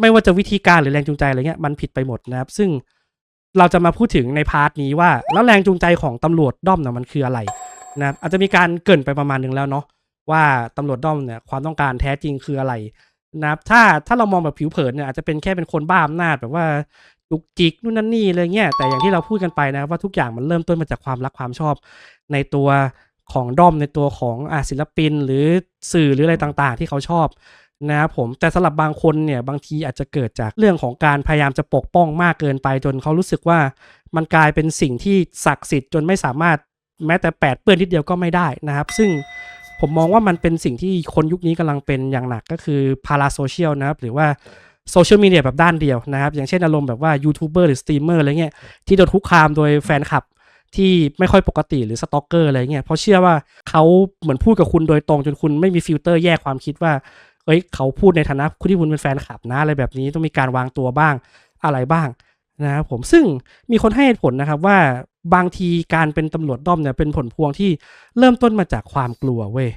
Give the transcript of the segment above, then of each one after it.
ไม่ว่าจะวิธีการหรือแรงจูงใจอะไรเงี้ยมันผิดไปหมดนะครับ ซึ่งเราจะมาพูดถึงในพาร์ทนี้ว่า แล้วแรงจูงใจของตำรวจด้อมเนี่ยมันคืออะไรนะครับอาจจะมีการเกินไปประมาณหนึ่งแล้วเนาะว่าตำรวจด้อมเนี่ยความต้องการแท้จริงคืออะไรนะครับถ้าถ้าเรามองแบบผิวเผินเนี่ยอาจจะเป็นแค่เป็นคนบ้าอำนาจแบบว่าจุกจิกนู่นนั่นนี่อะไรเงี้ยแต่อย่างที่เราพูดกันไปนะว่าทุกอย่างมันเริ่มต้นมาจากความรักความชอบ ในตัวของด้อมในตัวของอศิลปิน หรือสื่อหรืออะไรต่างๆ ที่เขาชอบ นะครับผมแต่สำหรับบางคนเนี่ยบางทีอาจจะเกิดจากเรื่องของการพยายามจะปกป้องมากเกินไปจนเขารู้สึกว่ามันกลายเป็นสิ่งที่ศักดิ์สิทธิ์จนไม่สามารถแม้แต่แปดเปื้อนนิดเดียวก็ไม่ได้นะครับ ซึ่งผมมองว่ามันเป็นสิ่งที่คนยุคนี้กำลังเป็นอย่างหนักก็คือพาราโซเชียลนะครับหรือว่าโซเชียลมีเดียแบบด้านเดียวนะครับ อย่างเช่นอารมณ์แบบว่ายูทูบเบอร์หรือสตรีมเมอร์อะไรเงี้ยที่โดนคุกคามโดยแฟนคลับที่ไม่ค่อยปกติหรือสตอกเกอร์อะไรเงี้ยเพราะเชื่อว่าเขาเหมือนพูดกับคุณโดยตรงจนคุณไม่มีฟิลเตอร์แยกความคิดว่า เอ้ยเขาพูดในฐานะคุณที่คุณเป็นแฟนคลับนะอะไรแบบนี้ต้องมีการวางตัวบ้างอะไรบ้างนะครับผมซึ่งมีคนให้เหตุผลนะครับว่าบางทีการเป็นตำรวจด้อมเนี่ยเป็นผลพวงที่เริ่มต้นมาจากความกลัวเว้ย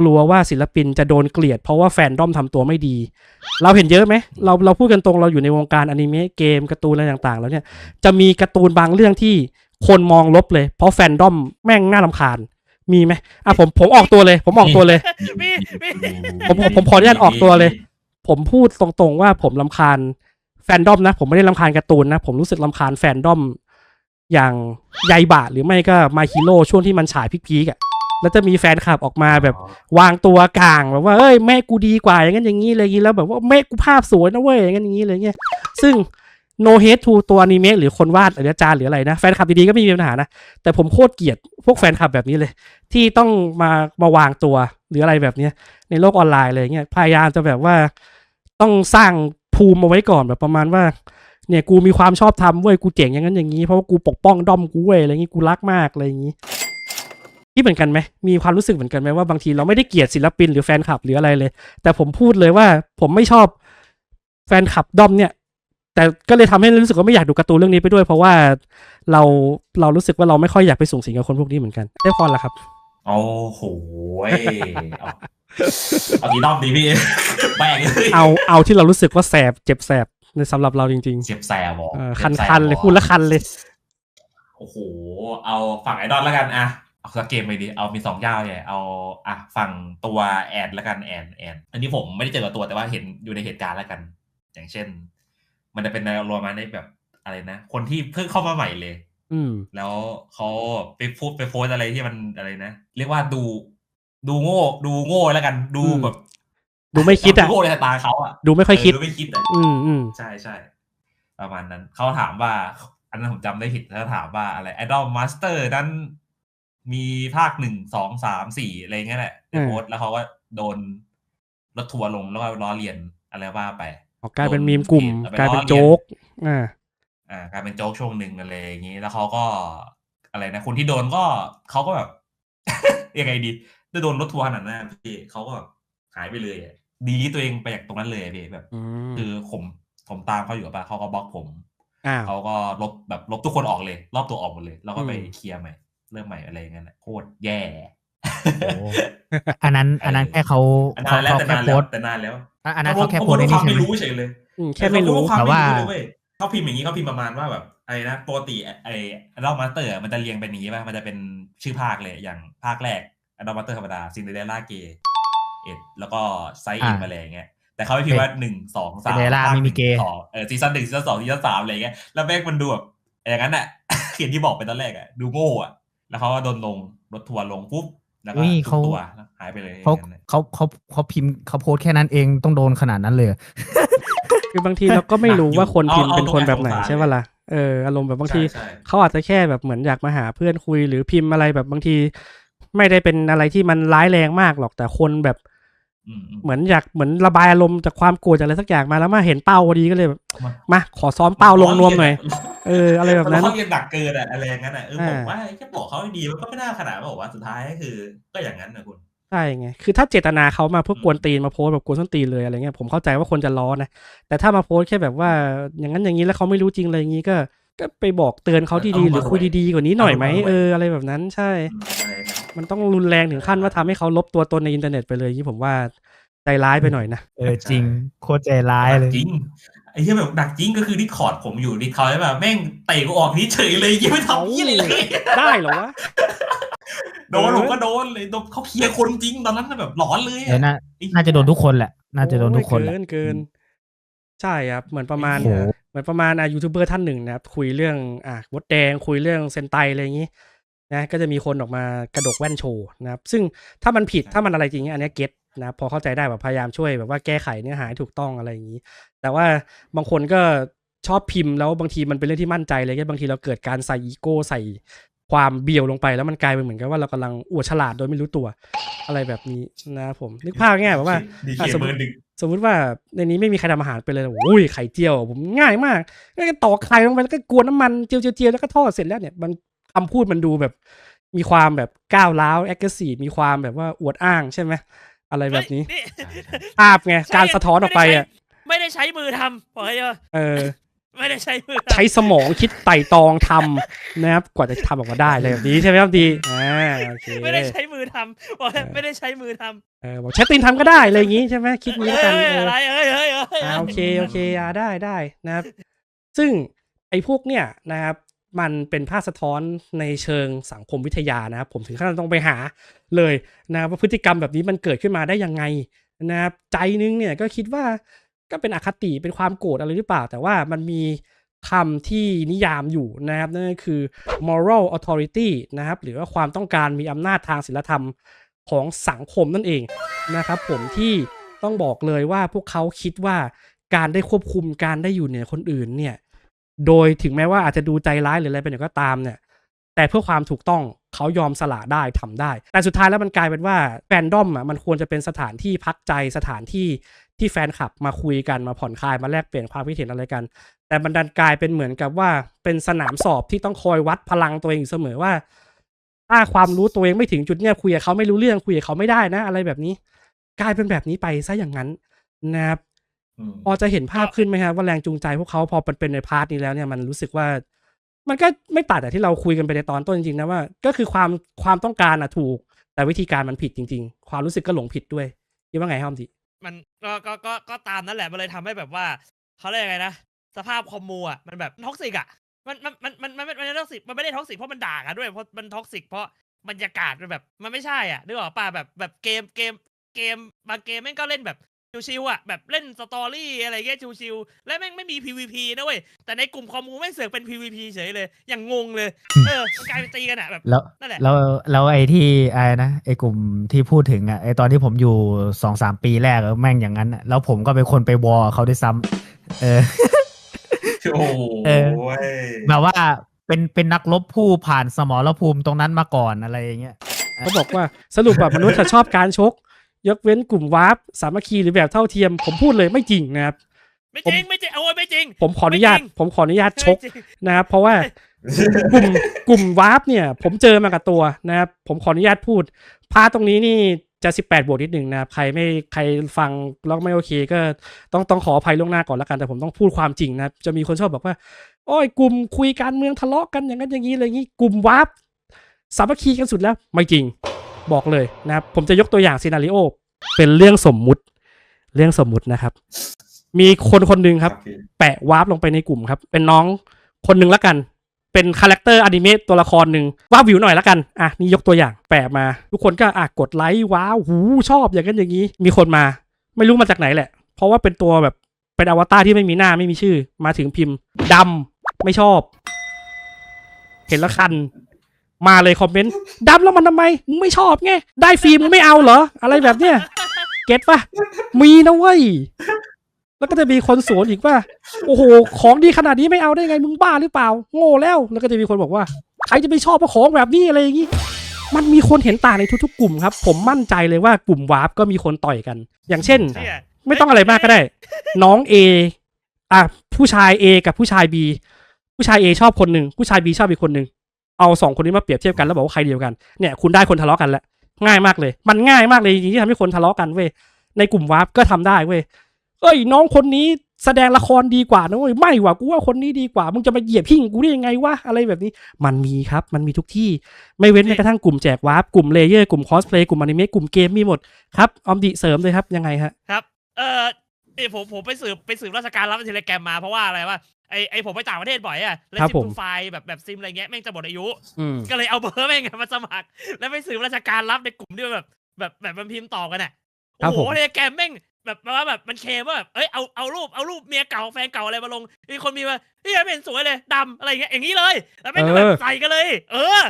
กลัวว่าศิลปินจะโดนเกลียด เพราะว่าแฟนด้อมทำตัวไม่ดี เราเห็นเยอะไหมเราเราพูดกันตรงเราอยู่ในวงการอนิเมะเกมการ์ตูนอะไรต่างๆ แล้วเนี่ยจะมีการ์ตูนบางเรื่องที่คนมองลบเลย เพราะแฟนด้อมแม่งน่ารำคาญ มีไหมอะผมผมออกตัวเลย ผมออกตัวเลย มีมีผมผมผมขออนุญาตออกตัวเลย ผมพูดตรงๆว่าผมลำคาญแฟนดอมนะ ผมไม่ได้ลำคาญการ์ตูนนะ ผมรู้สึกลำคาญแฟนดอม อย่างใยบะหรือไม่ก็มาฮิโร่ช่วงที่มันฉายพีกๆอะแล้วจะมีแฟนคลับออกมาแบบวางตัวกลางแบบว่าเอ้ยแม่กูดีกว่าอย่างนั้นอย่างนี้อะไรอย่างนี้แล้วแบบว่าแม่กูภาพสวยนะเว้ยอย่างนั้นอย่างนี้อะไรเงี้ยซึ่ง no hate to ตัวอนิเมะหรือคนวาดหรืออาจารย์หรืออะไรนะ แฟนคลับดีๆก็ไม่มีปัญหานะ แต่ผมโคตรเกลียดพวกแฟนคลับแบบนี้เลย ที่ต้องมามาวางตัวหรืออะไรแบบเนี้ยในโลกออนไลน์อะไรเงี้ยพยายามจะแบบว่าต้องสร้างภูมิมาไว้ก่อนแบบประมาณว่า เนี่ยกูมีความชอบธรรมเว้ยกูเจ๋งอย่างนั้นอย่างนี้เพราะว่ากูปกป้องด้อมกูเว้ยอะไรอย่างงี้กูรักมากอะไรอย่างงี้ที่เหมือนกันไหมมีความรู้สึกเหมือนกันไหมว่าบางทีเราไม่ได้เกลียดศิลปินหรือแฟนคลับหรืออะไรเลย แต่ผมพูดเลยว่าผมไม่ชอบแฟนคลับด้อมเนี่ย แต่ก็เลยทำให้รู้สึกว่าไม่อยากดูการ์ตูนเรื่องนี้ไปด้วยเพราะว่าเราเรารู้สึกว่าเราไม่ค่อยอยากไปสูงสิงกับคนพวกนี้เหมือนกันได้พอละครับโอ้โหยเอาเอากี่รอบดีพี่แบ่งเลยเอาเอาที่เรารู้สึกว่าแสบเจ็บแสบในสำหรับเราจริงๆ เจ็บแสบบอกเออคันคันๆเลยพูดแล้วคันเลย โอ้โห เอาฝั่งไอดอลแล้วกันอะเอาสักเกมไปดิ เอามีสองเจ้าเนี่ยเอาอะฝั่งตัวแอนแล้วกันแอนแอน อันนี้ผมไม่ได้เจอกับตัวแต่ว่าเห็นอยู่ในเหตุการณ์แล้วกัน อย่างเช่น มันจะเป็นแนวรวมมาในแบบอะไรนะ คนที่เพิ่งเข้ามาใหม่เลย อืมแล้วเขาไปพูดไปโพสต์อะไรที่มันอะไรนะ เรียกว่าดู ดูโง่ ดูโง่แล้วกันดูอืมแบบ ดูไม่คิดอะโง่ในสายตาเขาอะดูไม่ค่อยคิดเดูไม่คิดอะอืมอืมใช่ใช่ประมาณนั้นเขาถามว่า อันนั้นผมจำได้ผิดเขาถามว่าอะไรไอดอลมาสเตอร์นั้นมีภาคหนึ่งสองสามสี่อะไรเงี้ยแหละในโพสต์แล้วเขาก็โดนรถทัวร์ลงแล้วก็ล้อเลียนอะไรว่าไปออ กกลายเป็นมีมกลุ่มโดนเพจกลายเป็นเอาไปล้อเลียนโจ๊กอ่าอ่ากลายเป็นโจ๊กช่วงหนึ่งอะไรอย่างนี้แล้วเขาก็อะไรนะคนที่โดนก็เขาก็แบบยังไงดีได้โดนรถทัวร์ขนาดนั้นพี่เขาก็แบบหายไปเลยอะดีที่ตัวเองไปจากตรงนั้นเลยอะพี่แบบอืมคือผมผมตามเขาอยู่ป่ะเขาก็บล็อกผมอ้าวเขาก็ลบแบบลบทุกคนออกเลย รอบตัวออกหมดเลย แล้วก็ไปอืมเคลียร์ใหม่ เริ่มใหม่อะไรอย่างเงี้ยแหละโคตรแย่โอ้อันนั้น อันนั้นแค่เขาอันเขานานแล้วเขาแต่แค่นานโพแล้วสต์แต่นานแล้วอะอันนั้นเขาแค่โพสต์ในในควานี้มใช่ไม่ไหมรู้เฉยเลยอืมแค่ไม่รู้เขาแต่ไม่ว่ารู้เลยเว้ยเขาพิมพ์อย่างนี้เขาพิมพ์ประมาณว่าแบบไอ้นะปกติไอ้ดอลมาสเตอร์มันจะเรียงเป็นอย่างนี้ป่ะมันจะเป็นชื่อภาคเลยอย่างภาคแรกดอลมาสเตอร์ธรรมดาซินเดอเรลล่าเกย์เอ็ดแล้วก็ไซอินอ่าอะไรอย่างเงี้ยแต่เขาไม่พิมพ์ว่าหนึ่งสองสาม Cinderella ภาคไม่มีเกย์หนึ่งสองเออซีซั่นหนึ่งซีซั่นสองซีซั่นสามอะไรอย่างเงี้ยแล้วแม่งมันดูแบบอย่างนั้นอะเขียนที่บอกไปตอนแรกอะดูโง่อะ แล้วเขาก็โดนลงรถทัวร์ลงปุ๊บ แล้วก็อุ้ยทุเขากตัวหายไปเลยเขาอย่างนั้นน่ะเขาเขาเขาพิมพ์เขาโพสต์แค่นั้นเองต้องโดนขนาดนั้นเลยเหรอคือบางทีเราก็ไม่รู้ว่าคนพิมพ์เป็นคนแบบไหนเอาเอาใช่ป่ะล่ะเอออารมณ์แบบบางทีใช่ใช่เขาอาจจะแค่แบบเหมือนอยากมาหาเพื่อนคุยหรือพิมพ์อะไรแบบบางที ไม่ได้เป็นอะไรที่มันร้ายแรงมากหรอกแต่คนแบบอืมอืม เหมือนอยากเหมือนระบายอารมณ์จากความโกรธจากอะไรสักอย่างมาแล้วมาเห็นเป้าพอดีก็เลยแบบมันมาขอซ้อมเป้าลงนวมหน่อยเอออะไรแบบนั้นเขาเรียนหนักเกินอะอะไรอย่างนั้นอะเออผมอ่าว่าแค่บอกเขาให้ดีมันก็ไม่น่าขนาดนั้นบอกว่าสุดท้ายก็คือ ก็อย่างนั้นนะคุณใช่ไงคือถ้าเจตนาเขามาเพื่อกวนตีนมาโพสต์แบบกวนส้นตีนเลยอะไรเงี้ยผมเข้าใจว่าคนจะล้อนะแต่ถ้ามาโพสต์แค่แบบว่า อย่างนั้นอย่างนี้แล้วเขาไม่รู้จริงอะไรอย่างนี้ก็ก็ไปบอกเตือนเขาดีๆหรือคุยดีๆกว่านี้หน่อยไหมเอออะไรแบบนั้นใช่อื มอะไรอย่างนั้นมันต้องรุนแรงถึงขั้นว่าทำให้เขาลบตัวตนในอินเทอร์เน็ตไปเลยที่ผมว่าใจร้ายไปหน่อยนะ เออจริง โคตรใจร้ายเลยจริงไอ้เหี้ยแบบดักจริงก็คือดิสคอร์ดผมอยู่ดิสคอร์ดแบบแม่งเตะกูออกนี้เฉยเลยยังไม่ทำยี่อะไรเลยได้เหรอวะโดนผมก็โดนเลยโดนเขาเคลียร์คนจริงตอนนั้นน่ะแบบหลอนเลยเออน่าไอ้เหี้ยน่าจะโดนทุกคนแหละ น่าจะโดนทุกคนแหละโอ้ยเกินเกิน ใช่ครับเหมือนประมาณโอ้โหเหมือนประมาณอะยูทูบเบอร์ท่านหนึ่งนะครับคุยเรื่องอะมดแดงคุยเรื่องเซนไตอะไรอย่างนี้ นะก็จะมีคนออกมากระดกแว่นโชว์นะครับซึ่งถ้ามันผิดถ้ามันอะไรจริงอันเนี้ยเก็ตนะครับพอเข้าใจได้แบบพยายามช่วยแบบว่าแก้ไขเนื้อหาให้ถูกต้องอะไรอย่างนี้ แต่ว่าบางคนก็ชอบพิมพ์แล้วบางทีมันเป็นเรื่องที่มั่นใจเลยก็บางทีเราเกิดการใส่อีโก้ใส่ความเบียวลงไปแล้วมันกลายเป็นเหมือนกับว่าเรากำลังอวดฉลาดโดยไม่รู้ตัวอะไรแบบนี้นะครับผมนึกภาพง่ายๆแบบว่าดีเคอะสมมุเบติอร์หนึ่งสมมุติว่าในนี้ไม่มีใครทำอาหารเป็นเลยนะโอ้ยไข่เจียว ผมง่ายมากก็ตอกไข่ลงไปแล้วก็กวนน้ำมันเจียวเจียวเจียวแล้วก็ทอดเสร็จแล้วเนี่ยมัน คำพูดมันดูแบบ มีความแบบก้าวร้าวแอคทีฟมีความแบบว่าอวดอ้างใช่ไหมอะไรแบบนี้เฮ้ยภาพไงการสะท้อนออกไปอะไม่ได้ใช้มือทำบอกให้เถอะเออไม่ได้ใช้มือทำใช้สมองคิดไต่ตองทำนะครับกว่าจะทำออกมาได้อะไรแบบนี้ใช่ไหมครับดีอ่าโอเคไม่ได้ใช้มือทำบอกให้เออไม่ได้ใช้มือทำเออบอกใช้ตีนทำก็ได้อะไรอย่างงี้ใช่ไหมคิดนี้เอ้แล้วกันยเอออะไรเอ้ยเอ้ยเอ้ยอ่าโอเคโอเคอ่าได้ได้นะครับ ซึ่งไอ้พวกเนี่ยนะครับ มันเป็นภาพสะท้อนในเชิงสังคมวิทยานะครับ ผมถึงขั้นต้องไปหาเลยนะว่าพฤติกรรมแบบนี้มันเกิดขึ้นมาได้ยังไงนะครับใจนึงเนี่ยก็คิดว่าก็เป็นอคติเป็นความโกรธอะไรหรือเปล่า แต่ว่ามันมีคำที่นิยามอยู่นะครับนั่นก็คือ moral authority นะครับ หรือว่าความต้องการมีอำนาจทางศีลธรรมของสังคมนั่นเองนะครับ ผมที่ต้องบอกเลยว่าพวกเขาคิดว่าการได้ควบคุมการได้อยู่เหนือคนอื่นเนี่ย โดยถึงแม้ว่าอาจจะดูใจร้ายหรืออะไรเป็นอย่างก็ตามเนี่ย แต่เพื่อความถูกต้องเขายอมสละได้ทำได้ แต่สุดท้ายแล้วมันกลายเป็นว่าแฟนดอมอะมันควรจะเป็นสถานที่พักใจสถานที่ที่แฟนคลับมาคุยกันมาผ่อนคลายมาแลกเปลี่ยนความคิดเห็นอะไรกัน แต่มันดันกลายเป็นเหมือนกับว่าเป็นสนามสอบที่ต้องคอยวัดพลังตัวเองเสมอว่า ถ้าความรู้ตัวเองไม่ถึงจุดเนี้ยคุยกับเขาไม่รู้เรื่องคุยกับเขาไม่ได้นะ อะไรแบบนี้ กลายเป็นแบบนี้ไปซะอย่างนั้นนะครับ พอจะเห็นภาพขึ้นไหมครับว่าแรงจูงใจพวกเขาพอมันเป็นในพาร์ทนี้แล้วเนี่ยมันรู้สึกว่า มันก็ไม่ต่างจากที่เราคุยกันไปในตอนต้นจริงๆนะว่า ก็คือความความต้องการอะถูก แต่วิธีการมันผิดจริง ๆ ความรู้สึกก็หลงผิดด้วยคิดว่าไงครับอมทีมันก็ก็ก็ก็ตามนั่นแหละมันเลยทำให้แบบว่าเขาเรียกยังไงนะสภาพคอมมูอะมันแบบท็อกซิกอะมันมันมันมันมันมันไม่ได้ท็อกซิกมันไม่ได้ท็อกซิกเพราะมันด่ากันด้วยเพราะมันท็อกซิกเพราะบรรยากาศมันแบบมันไม่ใช่อะนึกออกป่ะแบบแบบเกมเกมเกมบางเกมแม่งก็เล่นแบบ ชิวๆอะแบบเล่นสตอรี่อะไรเงี้ยชิวๆและแม่งไม่มี PVP นะเว้ยแต่ในกลุ่มคอมมูแม่งเสือกเป็น PVP เฉยเลยอย่างงงเลยเออมันกลายเป็นตีกันอะแบบแล้วนั่นแหละแล้วแล้วไอ้ที่ไอ้นะไอ้กลุ่มที่พูดถึงอะไอ้ตอนที่ผมอยู่สองสามปีแรกอะแม่งอย่างนั้นอะแล้วผมก็เป็นคนไปวอลเขาด้วยซ้ำเออ โอ้โหเออ แบบว่าเป็นเป็นนักรบผู้ผ่านสมรภูมิตรงนั้นมาก่อนอะไรอย่างเงี้ย เขาบอกว่าสรุปแบบมนุษย์จะชอบการชก ยกเว้นกลุ่มวาร์ปสามัคคีหรือแบบเท่าเทียม ผมพูดเลยไม่จริงนะครับ ไม่จริงไม่จริงโอ้ยไม่จริง ผมขออนุญาตไม่จริงผมขออนุญาตชกไม่จริงนะครับเพราะว่ากลุ่มกลุ่มวาร์ปเนี่ย ผมเจอมากับตัวนะครับ ผมขออนุญาตพูดพาร์ทตรงนี้นี่จะ 18 บวกนิดหนึ่งนะครับ ใครไม่ใครฟังแล้วไม่โอเค ก็ต้องต้องขออภัยล่วงหน้าก่อนแล้วกัน แต่ผมต้องพูดความจริงนะครับจะมีคนชอบบอกว่า โอ้ยกลุ่มคุยการเมืองทะเลาะกันอย่างนั้นอย่างนี้อะไรอย่างนี้ กลุ่มวาร์ปสามัคคีกันสุดแล้ว ไม่จริง บอกเลยนะครับผมจะยกตัวอย่างซีนารีโอเป็นเรื่องสมมุติ เรื่องสมมุตินะครับ มีคนคนหนึ่งครับพี่แปะวาร์ปลงไปในกลุ่มครับ เป็นน้องคนหนึ่งละกัน เป็นคาแรคเตอร์อนิเมะตัวละครหนึ่งวาดวิวหน่อยละกันอะนี่ยกตัวอย่างแปะมา ทุกคนก็อะกดไลค์ว้าวหูชอบอย่างนั้นอย่างนี้ มีคนมา ไม่รู้มาจากไหนแหละ เพราะว่าเป็นตัวแบบเป็นอวตารที่ไม่มีหน้าไม่มีชื่อ มาถึงพิมพ์ดำไม่ชอบ เห็นแล้วคัน มาเลยคอมเมนต์ดำแล้วมันทำไมมึงไม่ชอบไงได้ฟรีมึงไม่เอาเหรอ อะไรแบบเนี้ยเก็ตปะมีนะเว้ยแล้วก็จะมีคนสวนอีกว่าโอ้โห ของดีขนาดนี้ไม่เอาได้ไงมึงบ้าหรือเปล่า โง่แล้ว แล้วก็จะมีคนบอกว่าใครจะไปชอบของแบบนี้อะไรอย่างนี้มันมีคนเห็นต่างในทุกๆ กลุ่มครับ ผมมั่นใจเลยว่ากลุ่มวาร์ปก็มีคนต่อยกัน อย่างเช่น ไม่ต้องอะไรมากก็ได้ น้อง A อะผู้ชาย A กับผู้ชาย B ผู้ชาย A ชอบคนหนึ่งผู้ชาย B ชอบอีกคนหนึ่ง เอาสองคนนี้มาเปรียบเทียบกันแล้วบอกว่าใครเดียวกันเนี่ยคุณได้คนทะเลาะกันแล้วง่ายมากเลย มันง่ายมากเลยจริงๆที่ทำให้คนทะเลาะกันเว้ยในกลุ่มวาร์ปก็ทำได้เว้ยเอ้ยน้องคนนี้แสดงละครดีกว่านะเว้ยไม่ว่ะกูว่าคนนี้ดีกว่ามึงจะมาเหยียบหิ้งกูได้ยังไงวะอะไรแบบนี้ มันมีครับ มันมีทุกที่ไม่เว้นแม้กระทั่งกลุ่มแจกวาร์ปกลุ่มเลเยอร์กลุ่มคอสเพลย์กลุ่มอนิเมะกลุ่มเกมมีหมดครับออมดิเสริมเลยครับยังไงฮะครับ เออเอผมผมไปสืบไปสืบราชการรับเทเลแกรมมาเพราะว่าอะไรวะ ไอไอผมไปต่างประเทศบ่อยอะแล้วครับซิมผมทูไฟล์แบบแบบซิมอะไรเงี้ยแม่งจะหมดอายุอืมก็เลยเอาเบอร์แม่งมาสมัคร แล้วไปสืบราชการรับในกลุ่มที่มันแบบแบบแบบมันพิมพ์ต่อกันอะครัโอ้บโหผมเทเลแกรมแม่งแบบว่าแบบมันเคลมว่าแบบเอ้ยเอาเอารูปเอารูปเมียเก่าแฟนเก่าอะไรมาลงมีคนมีมาเฮ้ยไม่เห็นสวยเลยดำอะไรเงี้ยอย่างนี้เลย แล้วแม่งก็แบบใส่กันเลย เออ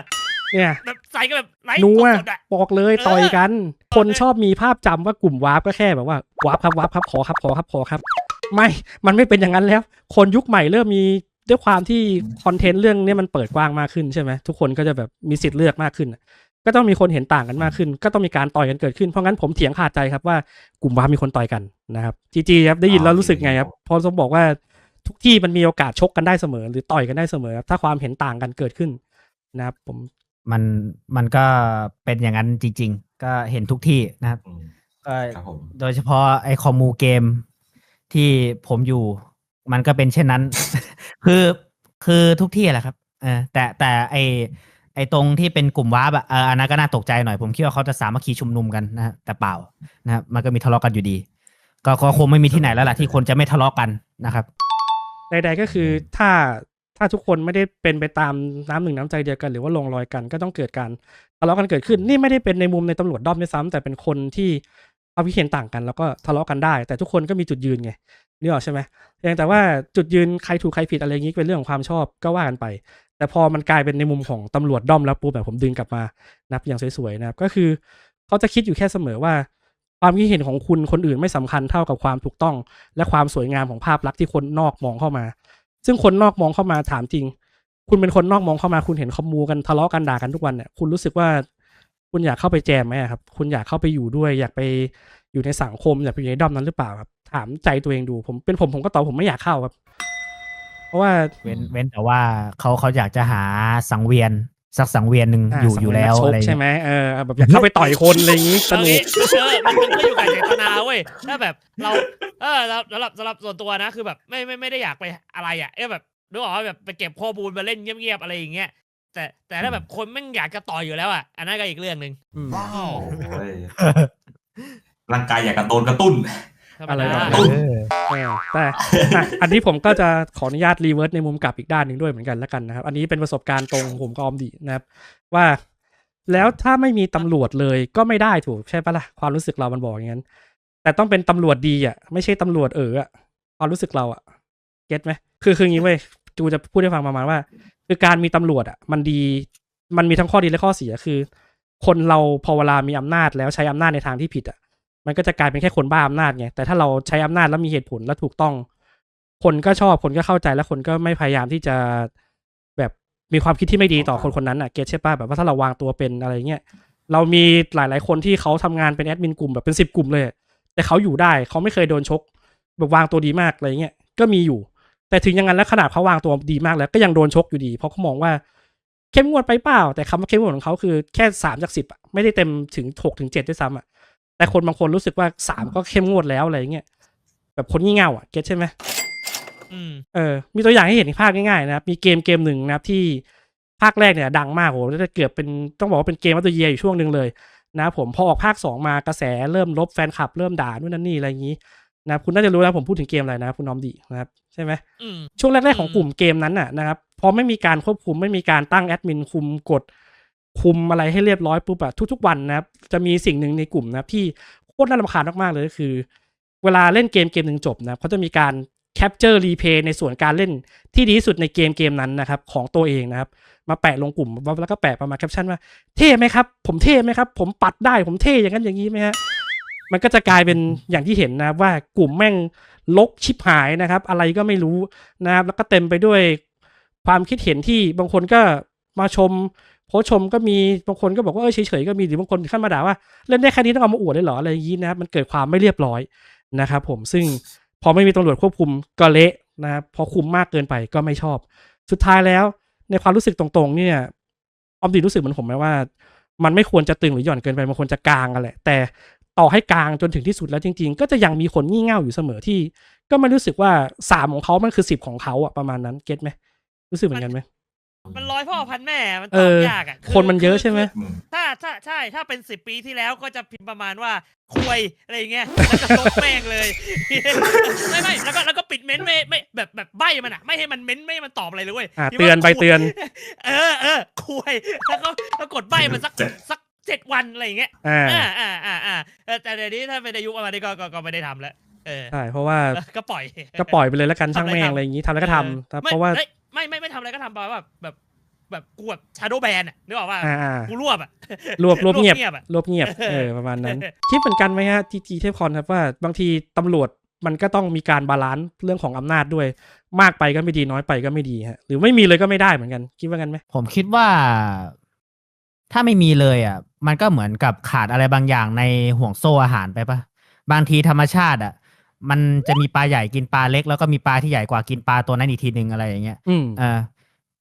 เนี่ยแบบใส่กันแบบไร้นัวสดๆอะบอกเลยเออต่อยกัน คนเออชอบมีภาพจำว่ากลุ่มวาร์ปก็แค่แบบว่าวาร์ปครับวาร์ปครับขอครับขอครับขอครับ ไม่มันไม่เป็นอย่างนั้นแล้ว คนยุคใหม่เริ่มมีด้วยความที่คอนเทนต์เรื่องเนี้ยมันเปิดกว้างมากขึ้นใช่ไหมทุกคนก็จะแบบมีสิทธิ์เลือกมากขึ้น ก็ต้องมีคนเห็นต่างกันมากขึ้น ก็ต้องมีการต่อยกันเกิดขึ้นเพราะงั้นผมเถียงขาดใจครับว่ากลุ่มวาร์ปมีคนต่อยกันนะครับจีจีครับได้ยินแล้วรู้สึกไงครับพอสมบอกว่าทุกที่มันมีโอกาสชกกันได้เสมอ หรือต่อยกันได้เสมอครับถ้าความเห็นต่างกันเกิดขึ้นนะครับผมมันมันก็เป็นอย่างนั้นจริง ๆ ก็เห็นทุกที่นะครับอืมก็ครับผมโดยเฉพาะไอคอมมูเกม ที่ผมอยู่ มันก็เป็นเช่นนั้น คือคือทุกที่แหละครับเออแต่แต่ไอไอตรงที่เป็นกลุ่มว้าบอะเอออันนั้นก็น่าตกใจหน่อยผมคิดว่าเขาจะสามัคคีชุมนุมกันนะแต่เปล่านะครับมันก็มีทะเลาะกันอยู่ดีก็ก็คงไม่มีที่ไหนแล้วล่ะที่คนจะไม่ทะเลาะกันนะครับใดๆก็คือถ้าถ้าทุกคนไม่ได้เป็นไปตามน้ำหนึ่งน้ำใจเดียวกันหรือว่าลงรอยกันก็ต้องเกิดการทะเลาะกันเกิดขึ้น นี่ไม่ได้เป็นในมุมในตำรวจด้อมด้วยซ้ำแต่เป็นคนที่ เอาพิดเห็นต่างกัน แล้วก็ทะเลาะกันได้ แต่ทุกคนก็มีจุดยืนไงนี่ออกใช่ไหมเพียงแต่ว่าจุดยืนใครถูกใครผิดอะไรอย่างนี้เป็นเรื่องของความชอบก็ว่ากันไป แต่พอมันกลายเป็นในมุมของตำรวจด้อมแล้วปุ๊บแบบผมดึงกลับมานับอย่างสวยๆนะครับก็คือเขาจะคิดอยู่แค่เสมอว่า ความคิดเห็นของคุณคนอื่นไม่สำคัญเท่ากับความถูกต้อง และความสวยงามของภาพลักษณ์ที่คนนอกมองเข้ามา ซึ่งคนนอกมองเข้ามาถามจริง คุณเป็นคนนอกมองเข้ามาคุณเห็นคอมมูกันทะเลาะกันด่ากันทุกวันเนี่ยคุณรู้สึกว่า คุณอยากเข้าไปแจมไหมอะครับ คุณอยากเข้าไปอยู่ด้วย อยากไปอยู่ในสังคมอยากไปอยู่ในด้อมนั้นหรือเปล่าครับ ถามใจตัวเองดู ผมเป็นผมผมก็ตอบผมไม่อยากเข้าครับ เพราะว่าเว้นเว้นแต่ว่าเขาเขาอยากจะหาสังเวียนสักสังเวียนหนึ่งอ่าอยู่สังอยู่เวีนแล้วนักชอะกไรใช่เงี้ยไหมเออแบบอยากเข้าไปต่อยคนอะไรอย่างนี้สเอานุงี้กเออมันมันก็อยู่กับเจตนาเว้ยถ้าแบบเราเออเราสำหรับสำหรับส่วนตัวนะคือแบบไม่ไม่ไม่ได้อยากไปอะไรอะเออแบบนึกออกว่าแบบไปเก็บข้อมูลมาเล่นเงียบๆอะไรอย่างเงี้ย แต่แต่ถ้าแบบคนแม่งอยากจะต่อยอยู่แล้วอะอันนั้นก็อีกเรื่องหนึ่งอืมว้าวโอ้ยร่างกายอยากกระโดนกระตุ้นธรรมอะไรดาแบบเอนั้นอเออแต่อะอันนี้ผมก็จะขออนุญาตรีเวิร์สในมุมกลับอีกด้านหนึ่งด้วยเหมือนกันแล้วกันนะครับ อันนี้เป็นประสบการณ์ตรงของผมกับออมดีนะครับ ว่าแล้วถ้าไม่มีตำรวจเลยก็ไม่ได้ถูกใช่ปะล่ะความรู้สึกเรามันบอกอย่างนั้น แต่ต้องเป็นตำรวจดีอะไม่ใช่ตำรวจเอออะความรู้สึกเราอะเก็ตไหมคือคืออย่างนี้เว้ยจูจะพูดให้ฟังประมาณว่า คือการมีตำรวจอะมันดีมันมีทั้งข้อดีและข้อเสียคือ คนเราพอเวลามีอำนาจแล้วใช้อำนาจในทางที่ผิดอะ มันก็จะกลายเป็นแค่คนบ้าอำนาจไงแต่ถ้าเราใช้อำนาจแล้วมีเหตุผลและถูกต้อง คนก็ชอบคนก็เข้าใจและคนก็ไม่พยายามที่จะแบบมีความคิดที่ไม่ดีต่อคนคนนั้นอะเก็ตใช่ป่ะแบบว่าถ้าเราวางตัวเป็นอะไรเงี้ยเรามีหลาย ๆ คนที่เขาทำงานเป็นแอดมินกลุ่มแบบเป็นสิบกลุ่มเลย แต่เขาอยู่ได้เขาไม่เคยโดนชก แบบวางตัวดีมากอะไรเงี้ยก็มีอยู่ แต่ถึงอย่างนั้นแล้วขนาดเขาวางตัวดีมากแล้วก็ยังโดนชกอยู่ดี เพราะเขามองว่าเข้มงวดไปเปล่า แต่คำว่าเข้มงวดของเขาคือแค่สามจากสิบอะไม่ได้เต็มถึงหกถึงเจ็ดด้วยซ้ำอะแต่คนบางคนรู้สึกว่าสามก็เข้มงวดแล้วอะไรเงี้ยแบบคนงี่เง่าอะเก็ตใช่ไหมอืมเออ มีตัวอย่างให้เห็นภาพง่ายๆนะครับมีเกมเกมหนึ่งนะครับที่ภาคแรกเนี่ยดังมากโหแล้วเกือบเป็นต้องบอกว่าเป็นเกมวัตเยียอยู่ช่วงหนึ่งเลยนะครับผมพอออกภาคสองมากระแสเริ่มลบแฟนคลับเริ่มด่านู่นนั่นนี่อะไรอย่างนี้ นะครับคุณน่าจะรู้นะผมพูดถึงเกมอะไรนะครับคุณนอมดีนะครับใช่ไหมอืมช่วงแรกๆของกลุ่มเกมนั้นน่ะนะครับพอไม่มีการควบคุมไม่มีการตั้งแอดมินคุมกดคุมอะไรให้เรียบร้อยปุ๊บอะทุกๆวันนะครับจะมีสิ่งหนึ่งในกลุ่มนะครับที่โคตรน่ารำคาญมากๆเลยก็คือ เวลาเล่นเกมเกมหนึ่งจบนะครับเขาจะมีการแคปเจอร์รีเพย์ในส่วนการเล่นที่ดีที่สุดในเกมเกมนั้นนะครับของตัวเองนะครับ มาแปะลงกลุ่มแล้วก็แปะประมาณแคปชั่นว่าเท่ไหมครับ ผมเท่ไหมครับ ผมปัดได้ผมเท่อย่างนั้นอย่างนี้ไหมฮะ มันก็จะกลายเป็นอย่างที่เห็นนะครับว่ากลุ่มแม่งลกชิบหายนะครับ อะไรก็ไม่รู้นะครับแล้วก็เต็มไปด้วยความคิดเห็นที่บางคนก็มาชมโพสชมก็มีบางคนก็บอกว่าเออเฉยๆก็มีหรือบางคนขั้นมาด่าว่าเล่นได้แค่นี้ต้องเอามาอวดเลยเหรออะไรอย่างนี้นะครับมันเกิดความไม่เรียบร้อยนะครับผมซึ่งพอไม่มีตำรวจควบคุมก็เละนะครับพอคุมมากเกินไปก็ไม่ชอบ สุดท้ายแล้วในความรู้สึกตรงๆ เนี่ยออมดีรู้สึกเหมือนผมไหมว่า มันไม่ควรจะตึงหรือหย่อนเกินไปมันควรจะกลางกันแหละ แต่ ต่อให้กลางจนถึงที่สุดแล้วจริง ๆ ก็จะยังมีคนงี่เง่าอยู่เสมอที่ ก็ไม่รู้สึกว่าสามของเขามันคือสิบของเขาอะประมาณนั้นเก็ตไหมรู้สึกเหมือนกันไหมมันร้อยพ่อพันแม่มันตเออบอยากอะคนมันเยอะใช่ไหมอืมถ้าถ้าใช่ถ้าเป็นสิบปีที่แล้วก็จะพิมพ์ประมาณว่าควยอะไรอย่างเงี้ยแล้วก็ลบแม่งเลยไม่ไม่แล้วก็แล้วก็ปิดเม้นต์ไม่ไม่แบบแบบใบมันอะ ไม่ให้มันเม้นต์ไม่ให้มันตอบอะไรเลยเว้ยอ่าพิมพ์เตือนว่าใบเตือน เออเออควยแล้วก็แล้วกดใบมันสักสัก เจ็ดวันอะไรอย่างเงี้ยอ่าอ่าอ่าอ่าอ่าเออแต่เดี๋ยวนี้ถ้าเป็นอายุประมาณนี้ก็ก็ก็ไม่ได้ทำแล้วเออใช่เพราะว่าก็ปล่อยก็ปล่อยไปเลยแล้วกันช่างทำอะไรแม่งทำอะไรอย่างนี้ทำแล้วก็ทำแต่ไม่เพราะว่าอ้ยไม่ไม่ไม่ทำอะไรก็ทำไปแบบแบบแบบกูแบบชาโดว์แบนอะนึกออกป่ะอ่าอ่ากูรวบอะรวบรวบเงียบอะรวบเงียบเออประมาณนั้น คิดเหมือนกันไหมฮะทีจีเทพคอนครับว่าบางทีตำรวจมันก็ต้องมีการบาลานซ์เรื่องของอำนาจด้วย มากไปก็ไม่ดีน้อยไปก็ไม่ดีฮะหรือไม่มีเลยก็ไม่ได้เหมือนกัน คิดว่ากันไหมผมคิดว่า ถ้าไม่มีเลยอะ มันก็เหมือนกับขาดอะไรบางอย่างในห่วงโซ่อาหารไปปะบางทีธรรมชาติอะมันจะมีปลาใหญ่กินปลาเล็ก แล้วก็มีปลาที่ใหญ่กว่ากินปลาตัวนั้นอีกทีหนึ่งอะไรอย่างเงี้ยอืมเออ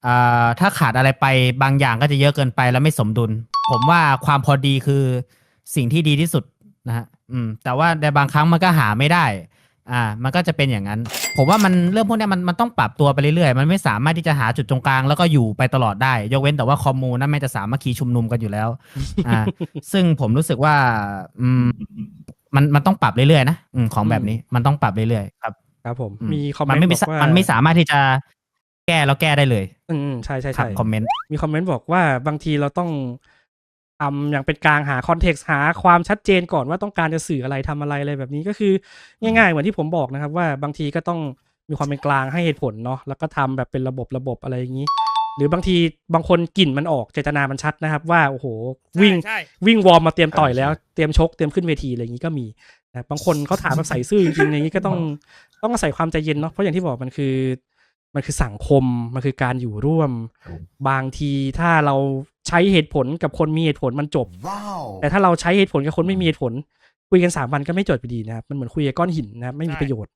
เอ่อถ้าขาดอะไรไปบางอย่างก็จะเยอะเกินไปแล้วไม่สมดุล ผมว่าความพอดีคือสิ่งที่ดีที่สุดนะฮะอืมแต่ว่าในบางครั้งมันก็หาไม่ได้ อ่า มันก็จะเป็นอย่างนั้น ผมว่ามันเรื่องพวกเนี้ยมันมันต้องปรับตัวไปเรื่อยๆ มันไม่สามารถที่จะหาจุดตรงกลางแล้วก็อยู่ไปตลอดได้ ยกเว้นแต่ว่าคอมมูนนั่นไม่จะสามัคคีชุมนุมกันอยู่แล้ว อ่า ซึ่งผมรู้สึกว่า อืม มันมันต้องปรับเรื่อยๆนะอืมของแบบนี้มันต้องปรับเรื่อยๆครับครับผมอืมีคอมเมมันนไม่ต์มีบอกว่ามันไม่สามารถที่จะแก้แล้วแก้ได้เลย อืมใช่ใช่ครัใช่บคอมเมนต์มีคอมเมนต์บอกว่าบางทีเราต้อง ทำอย่างเป็นกลางหาคอนเท็กซ์หาความชัดเจนก่อนว่าต้องการจะสื่ออะไรทำอะไรอะไรแบบนี้ก็คือง่ายๆเหมือนที่ผมบอกนะครับ ว่าบางทีก็ต้องมีความเป็นกลางให้เหตุผลเนาะแล้วก็ทำแบบเป็นระบบระบบอะไรอย่างนี้ หรือบางทีบางคนกลิ่นมันออกเจตนามันชัดนะครับ ว่าโอ้โหวิ่งใช่วิ่งวอร์มมาเตรียมต่อยใช่แล้วเตรียมชกเตรียมขึ้นเวทีอะไรอย่างนี้ก็มีนะบางคนเขาถามแบบใส่ซื่อจริงๆอย่างนี้ก็ต้องต้องอาศัยความใจเย็นเนาะเพราะอย่างที่บอกมันคือมันคือสังคมมันคือการอยู่ร่วม บางทีถ้าเรา ใช้เหตุผลกับคนมีเหตุผลมันจบ Wow. แต่ถ้าเราใช้เหตุผลกับคนไม่มีเหตุผล คุยกันสามวันก็ไม่จบไปดีนะครับมันเหมือนคุยกับก้อนหินนะครับไม่มีประโยชน์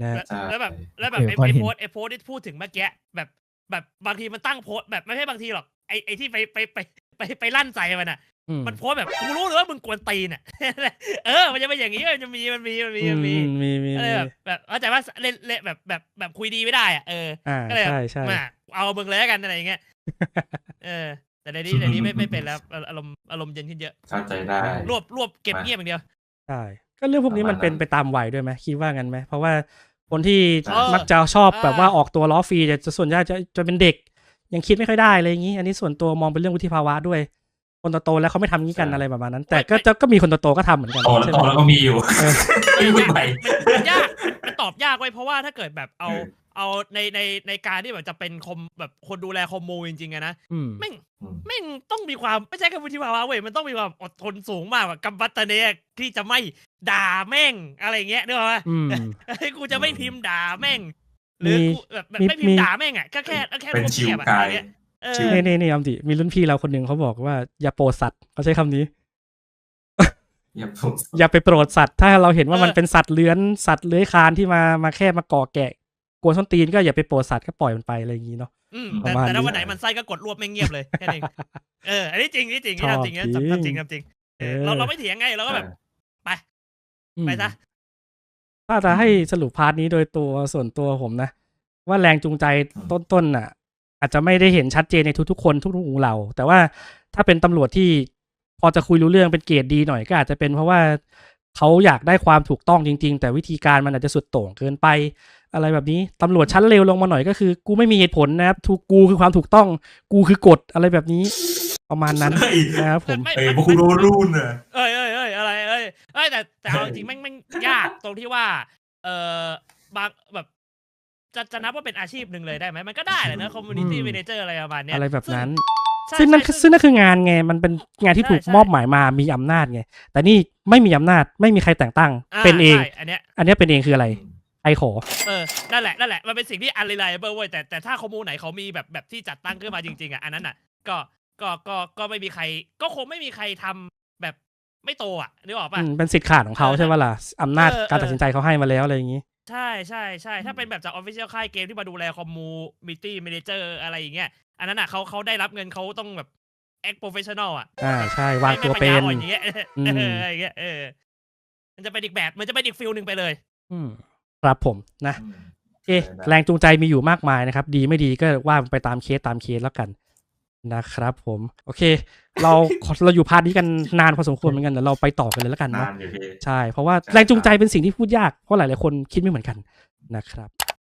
นะแล้วใช่แล้วแบบแล้วแบบเออไอ้ก้อนไอ้หินโพสต์ไอ้โพสต์ที่พูดถึงเมื่อกี้แบบแบบบางทีมันตั้งโพสต์แบบไม่ใช่บางทีหรอกไอ้ไอ้ที่ไปไปไปไปไปลั่นใจมันอะอืมมันโพสต์แบบกูรู้เลยว่ามึงกวนตีนอะเออ มันจะเป็นอย่างนี้มันจะมีมันมีมันมีมันมีอืมีมีอะไรมีแบบแบบเข้าใจว่าเล่นเล่นแบบแบบแบบคุยดีไม่ได้อะเอออ่าก็เลยแบบใช่ใช่มาเอามึงเลยแล้วกันอะไรอย่างเงี้ยเออ แต่ในนี้ในนี้ไม่ไม่เป็นแล้วอารมณ์อารมณ์เย็นขึ้นเยอะเข้าใจได้รวบรวบเก็บเงียบอย่างเดียวใช่ก็เรื่องพวกนี้มันเป็นประมาณนั้นไปตามวัยด้วยไหมคิดว่างั้นไหมเพราะว่าคนที่เออมักจะชอบเออแบบว่าออกตัวล้อฟรีจะส่วนใหญ่จะจะเป็นเด็ก ยังคิดไม่ค่อยได้อะไรอย่างนี้ อันนี้ส่วนตัวมองเป็นเรื่องวุฒิภาวะด้วย คนโตๆแล้วเขาไม่ทำงี้กันอะไรประมาณนั้น แต่ก็จะก็มีคนโตๆก็ทำเหมือนกันโตแล้วใช่โตไหมแล้วก็มีอยู่เออไม่พูดไปมันยากมันมันตอบยากไว้ยเพราะว่าถ้าเกิดแบบเอา เออเอาในในในการที่แบบจะเป็นคอมแบบคนดูแลคอมมูจริงๆอะนะอืมแม่งอืมแม่งต้องมีความไม่ใช่แค่วุฒิภาวะเว้ยมันต้องมีความอดทนสูงมากแบบกัมบัตเนยที่จะไม่ด่าแม่งอะไรเงี้ยนึกออกปะอืมเฮ้ยกูจะไม่พิมพ์ด่าแม่ง หรือมีกูแบบแบบมีไม่พิมมีพ์ด่าแม่งอะก็แค่ก็แค่เป็นรวบชิวเงียบอะกาอะไรยเงี้ยเออชิวนี่นี่นี่อมติมีรุ่นพี่เราคนหนึ่งเขาบอกว่าอย่าโปรดสัตว์เขาใช้คำนี้อย่าพูดอย่าไปโปรดสัตว์ ถ้าเราเห็นว่าเออมันเป็นสัตว์เลื้อนสัตว์เลื้อยคลานที่มามาแค่มาก่อแกะ กวนส้นตีนก็อย่าไปโปรดสัตว์ก็ปล่อยมันไปอะไรอย่างนี้เนาะอืมปแต่ระมาณแต่ถ้านี้วันไหนมันไส้ก็กดรวบแม่งเงียบเลยแค่นั้นเองเอออันนี้จริงนี่จริงนี่ชอบทำจริงนะจริงทำจริงทำจริงเออเออเราเราไม่เถียงไงเราก็แบบไปอืมไปซะถ้าจะให้สรุปพาร์ทนี้โดยตัวส่วนตัวผมนะ ว่าแรงจูงใจต้นๆน่ะ อาจจะไม่ได้เห็นชัดเจนในทุกๆคนทุกๆหมู่เหล่าแต่ว่าถ้าเป็นตำรวจที่พอจะคุยรู้เรื่องเป็นเกรดดีหน่อยก็อาจจะเป็นเพราะว่าเขาอยากได้ความถูกต้องจริง ๆ แต่วิธีการมันอาจจะสุดโต่งเกินไป อะไรแบบนี้ตำรวจชั้นเร็วลงมาหน่อยก็คือ กูไม่มีเหตุผลนะครับถูกกูคือความถูกต้อง กูคือกฎอะไรแบบนี้ ประมาณนั้นเฮ้ยนะครับผมไม่เอ้ยมันพวกคุณโดนรุ่นอะเอ้ยเอ้ยเอ้ยอะไรเอ้ยเอ้ยแต่แต่เอาจริงแม่งแม่งยากตรงที่ว่า เออบางแบบจะจะนับว่าเป็นอาชีพหนึ่งเลยได้ไหมมันก็ได้แหละนะคอมมูนิตี้อืมเมนเจอร์อะไรประมาณเนี้ยอะไรแบบนั้นใช่ซึ่งนั่นใช่ซึ่งนั่นคืองานไงมันเป็นงานที่ใช่ถูกใช่มอบหมายมามีอำนาจไงแต่นี่ไม่มีอำนาจไม่มีใครแต่งตั้งาเป็นเองใช่อันเนี้ยอันเนี้ยเป็นเองคืออะไรใค รขอ เออ นั่นแหละ นั่นแหละ มันเป็นสิ่งที่ unreliable เว้ย แต่ แต่ถ้าข้อมูลไหนเขามีแบบ แบบที่จัดตั้งขึ้นมาจริง ๆ อะ อันนั้นอะ ก็ ก็ ก็ ก็ไม่มีใคร ก็คงไม่มีใครทำแบบไม่โตอะ นึกออกอืป่ะมเป็นสิทธิ์ขาดของเขาเออใช่ไหมล่ะอำนาจเออการตัดสินใจเขาให้มาแล้วอะไรอย่างนี้ ใช่ใช่ใช่ ถ้าเป็นแบบจาก official ค่ายเกมที่มาดูแลคอมมูมิตี้เมนเจอร์อะไรอย่างเงี้ย อันนั้นอะเขาเขาได้รับเงินเขาต้องแบบ act professional อะ อ่า ใช่ วางตัวไม่เป็ไม่นปัญญาอ่อนอย่างเงี้ยอืมเอออย่างเงี้ย เออ มันจะเป็นอีกแบบ มันจะเป็นอีกฟิลหนึ่งไปเลย อืม ครับผมนะอืมเอะแรงจูงใจมีอยู่มากมายนะครับ ดีไม่ดีก็ว่าไปตามเคสตามเคสแล้วกันนะครับผม โอเค เราเราอยู่พาร์ทนี้กันนานพอสมควรเหมือนกันเดี๋ยวเราไปต่อกันเลยแล้วกันนาเนาะนอยู่พี่ใช่ เพราะว่าใช่แรงจูงใจเป็นสิ่งที่พูดยากเพราะหลายๆคนคิดไม่เหมือนกันนะครับ